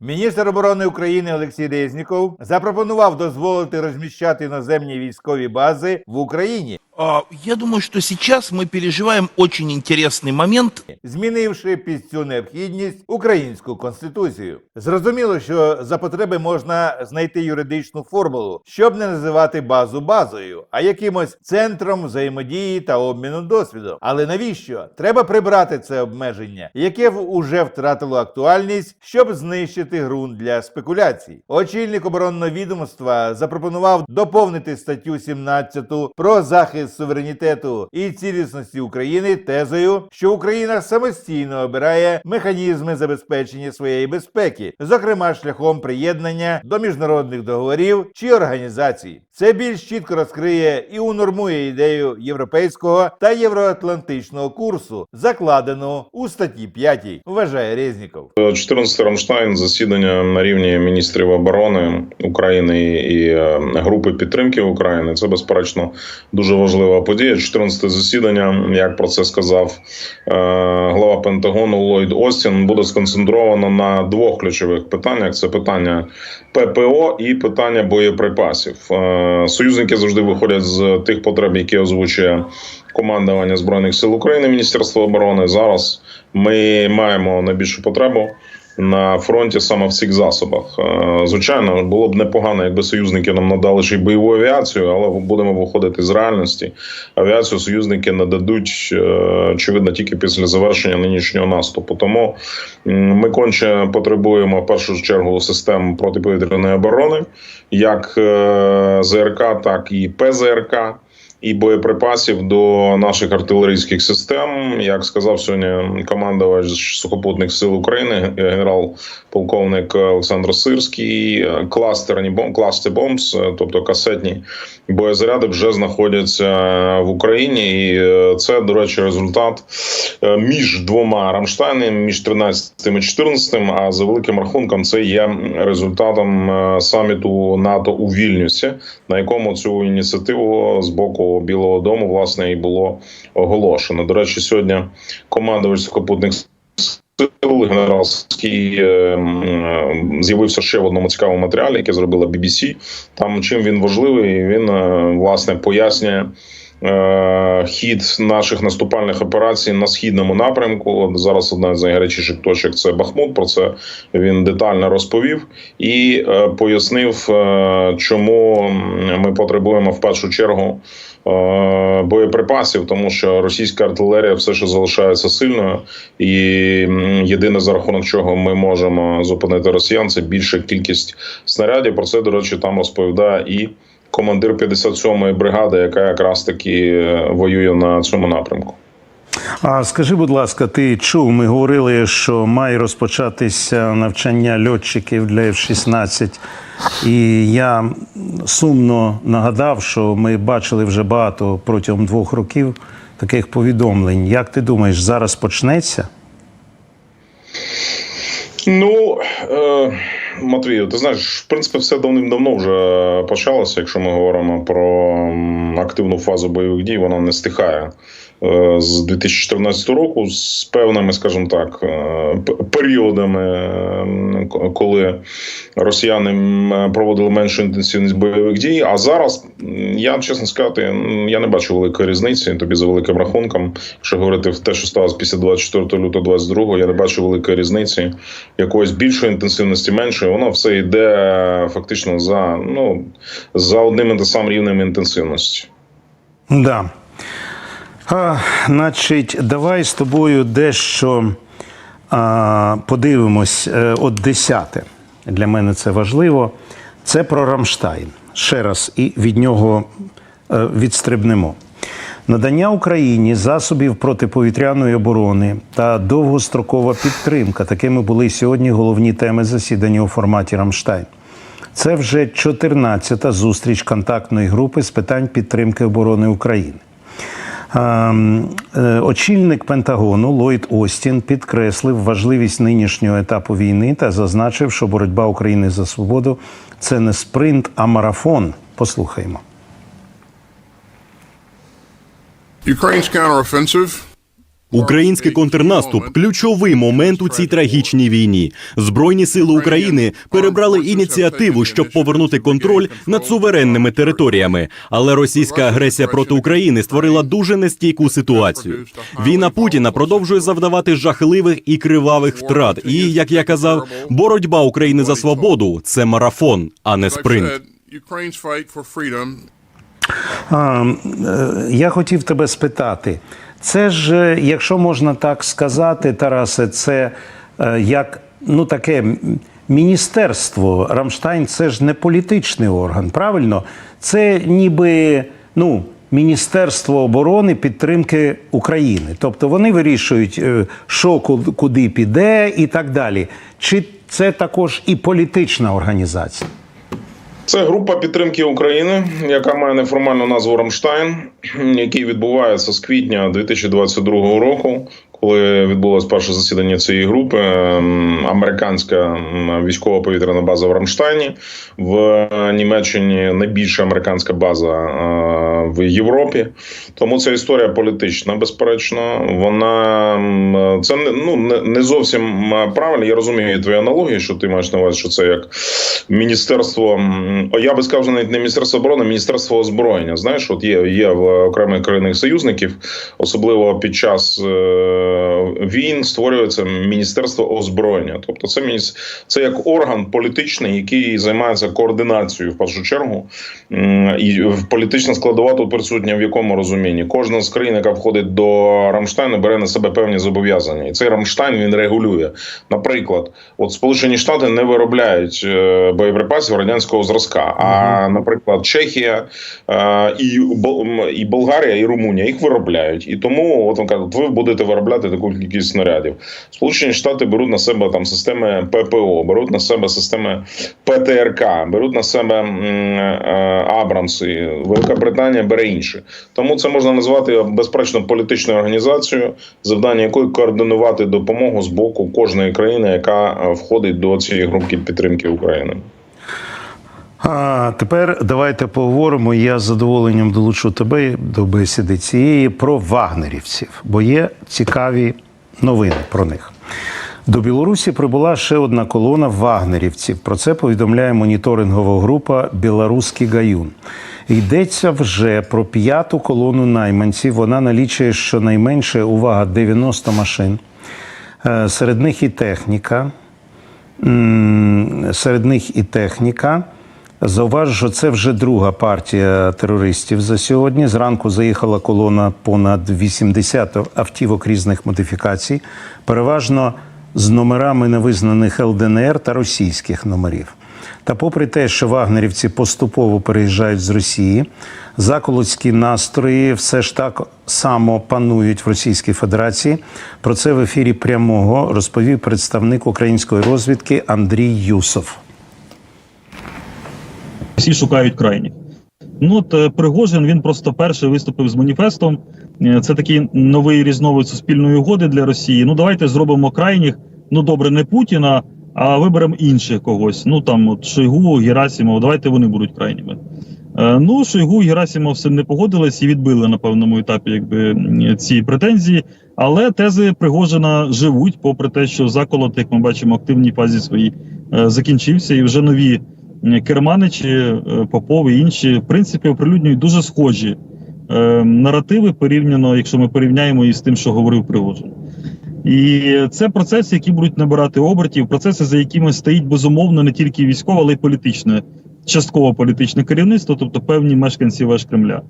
Міністр оборони України Олексій Резніков запропонував дозволити розміщати іноземні військові бази в Україні, Я думаю, что сейчас мы переживаем очень интересный момент. змінивши під цю необхідність українську конституцію. Зрозуміло, що за потреби можна знайти юридичну формулу, щоб не називати базу базою, а якимось центром взаємодії та обміну досвідом. Але навіщо? Треба прибрати це обмеження, яке в- уже втратило актуальність, щоб знищити ґрунт для спекуляцій. Очільник оборонного відомства запропонував доповнити статтю 17 про захист суверенітету і цілісності України тезою, що Україна самостійно обирає механізми забезпечення своєї безпеки, зокрема шляхом приєднання до міжнародних договорів чи організацій. Це більш чітко розкриє і унормує ідею європейського та євроатлантичного курсу, закладену у статті 5, вважає Резніков. 14 Рамштайн засідання на рівні міністрів оборони України і е, групи підтримки України. Це безперечно дуже важлива подія. 14 засідання, як про це сказав е, глава Пентагону Ллойд Остін, буде сконцентровано на двох ключових питаннях: це питання ППО і питання боєприпасів. Союзники завжди виходять з тих потреб, які озвучує командування збройних сил України, Міністерство оборони. Зараз ми маємо найбільшу потребу на фронті саме в цих засобах. Е, Звичайно, було б непогано, якби союзники нам надали ще й бойову авіацію, але будемо виходити з реальності. Авіацію союзники нададуть е, очевидно тільки після завершення нинішнього наступу. Тому ми конче потребуємо в першу чергу систем протиповітряної оборони, як е, ЗРК, так і ПЗРК і боєприпасів до наших артилерійських систем. Як сказав сьогодні командувач сухопутних сил України, генерал-полковник Олександр Сирський, кластерні бом, класти бомбс, тобто касетні боєзаряди, вже знаходяться в Україні. І е, це, до речі, результат е, між двома Рамштайнами, між 13 і 14, А за великим рахунком, це є результатом е, саміту НАТО у Вільнюсі, на якому цю ініціативу з боку Білого Дому власне і було оголошено. До речі, сьогодні командувач сухопутних сил генерал Ский е, м, з'явився ще в одному цікавому матеріалі, який зробила BBC. Там чим він важливий, він е, власне пояснює. Е, Хід наших наступальних операцій на східному напрямку. Зараз одна з найгарячіших точок це Бахмут. Про це він детально розповів і е, пояснив, е, чому ми потребуємо в першу чергу боєприпасів, тому що російська артилерія все ще залишається сильною, і єдине за рахунок чого ми можемо зупинити росіян, це більша кількість снарядів. Про це до речі, там розповідає і командир 57-ї бригади, яка якраз таки е, воює на цьому напрямку. А скажи, будь ласка, ти чув? Ми говорили, що має розпочатися навчання льотчиків для F-16. І я сумно нагадав, що ми бачили вже багато протягом двох років таких повідомлень. Як ти думаєш, зараз почнеться? Ну е, Матвію, ти знаєш, в принципі, все давним-давно вже почалося. Якщо ми говоримо про активну фазу бойових дій, вона не стихає. Е, З 2014 року з певними, скажімо так, е, періодами, коли росіяни проводили меншу інтенсивність бойових дій. А зараз я чесно сказати, я не бачу великої різниці. Тобі за великим рахунком, якщо говорити в те, що сталося після 24 лютого 22, я не бачу великої різниці якоїсь більшої інтенсивності, меншої. Воно все йде фактично за ну за одним і тим самим рівнем інтенсивності. Да. А, значить, давай з тобою дещо а, подивимось. Е, От десяте. Для мене це важливо. Це про Рамштайн. Ще раз, і від нього е, відстрибнемо. Надання Україні засобів протиповітряної оборони та довгострокова підтримка. Такими були сьогодні головні теми засідання у форматі Рамштайн. Це вже 14-та зустріч контактної групи з питань підтримки оборони України. Ем, е, Очільник Пентагону Ллойд Остін підкреслив важливість нинішнього етапу війни та зазначив, що боротьба України за свободу це не спринт, а марафон. Послухаймо. Ukraine's counteroffensive Український контрнаступ ключовий момент у цій трагічній війні. Збройні сили України перебрали ініціативу, щоб повернути контроль над суверенними територіями. Але російська агресія проти України створила дуже нестійку ситуацію. Війна Путіна продовжує завдавати жахливих і кривавих втрат. І як я казав, боротьба України за свободу це марафон, а не спринт. Е, я хотів тебе спитати. Це ж, е, якщо можна так сказати, Тарасе, це е, як ну таке міністерство. Рамштайн це ж не політичний орган, правильно? Це ніби ну, Міністерство оборони підтримки України. Тобто вони вирішують, е, що куди піде і так далі. Чи це також і політична організація? Це група підтримки України, яка має неформальну назву Рамштайн, який відбувається з квітня 2022 року. Коли відбулось перше засідання цієї групи, ем, американська військова повітряна база в Рамштайні в Німеччині найбільша американська база е, в Європі. Тому ця історія політична, безперечно. Вона це ну не, зовсім правильно. Я розумію твою аналогію, що ти маєш на увазі, що це як міністерство. Я би сказав, навіть не міністерство оборони, а міністерство озброєння. Знаєш, от є, є в окремих країнах союзників, особливо під час е, війн, створюється міністерство озброєння. Тобто, це мініс... це як орган політичний, який займається координацією в першу чергу. І в- політична складова тут присутня в якому розумінні? Кожна з країн, яка входить до Рамштайну, бере на себе певні зобов'язання, і цей Рамштайн він регулює. Наприклад, от Сполучені Штати не виробляють е, боєприпасів радянського зразка. А, наприклад, Чехія і, і Болгарія, і Румунія їх виробляють. І тому от каже, ви будете виробляти таку кількість снарядів. Сполучені Штати беруть на себе там системи ППО, беруть на себе системи ПТРК, беруть на себе е, Абрамси. Велика Британія бере інші. Тому це можна назвати безперечно політичною організацією, завдання якої координувати допомогу з боку кожної країни, яка е, входить до цієї групки підтримки України. А тепер давайте поговоримо. Я з задоволенням долучу тебе до бесіди цієї про вагнерівців, бо є цікаві новини про них. До Білорусі прибула ще одна колона вагнерівців. Про це повідомляє моніторингова група Білоруський Гаюн. Йдеться вже про п'яту колону найманців. Вона налічує щонайменше увага 90 машин. Е, Серед них і техніка. Серед них і техніка. Зауважу, що це вже друга партія терористів за сьогодні. Зранку заїхала колона понад 80 автівок різних модифікацій, переважно з номерами невизнаних ЛДНР та російських номерів. Та попри те, що вагнерівці поступово переїжджають з Росії, заколотські настрої все ж так само панують в Російській Федерації. Про це в ефірі прямого розповів представник української розвідки Андрій Юсов. Всі шукають крайніх. Ну от е, Пригожин він просто перший виступив з маніфестом. Е, Це такий новий різновид суспільної угоди для Росії. Ну давайте зробимо крайніх. Ну добре, не Путіна, а виберемо інших когось. Ну там от Шойгу, Герасимов, давайте вони будуть крайніми. Е, Ну, Шойгу і Герасимов з не погодились і відбили на певному етапі якби ці претензії. Але тези Пригожина живуть, попри те, що заколот, як ми бачимо, активній фазі своїй закінчився, і вже нові керманичі, е, Попов і інші, в принципі, оприлюднюють дуже схожі е, наративи порівняно, якщо ми порівняємо із тим, що говорив Пригожин. І це процеси, які будуть набирати обертів, процеси, за якими стоїть безумовно не тільки військове, але й політичне, частково політичне керівництво, тобто певні мешканці веж Кремля.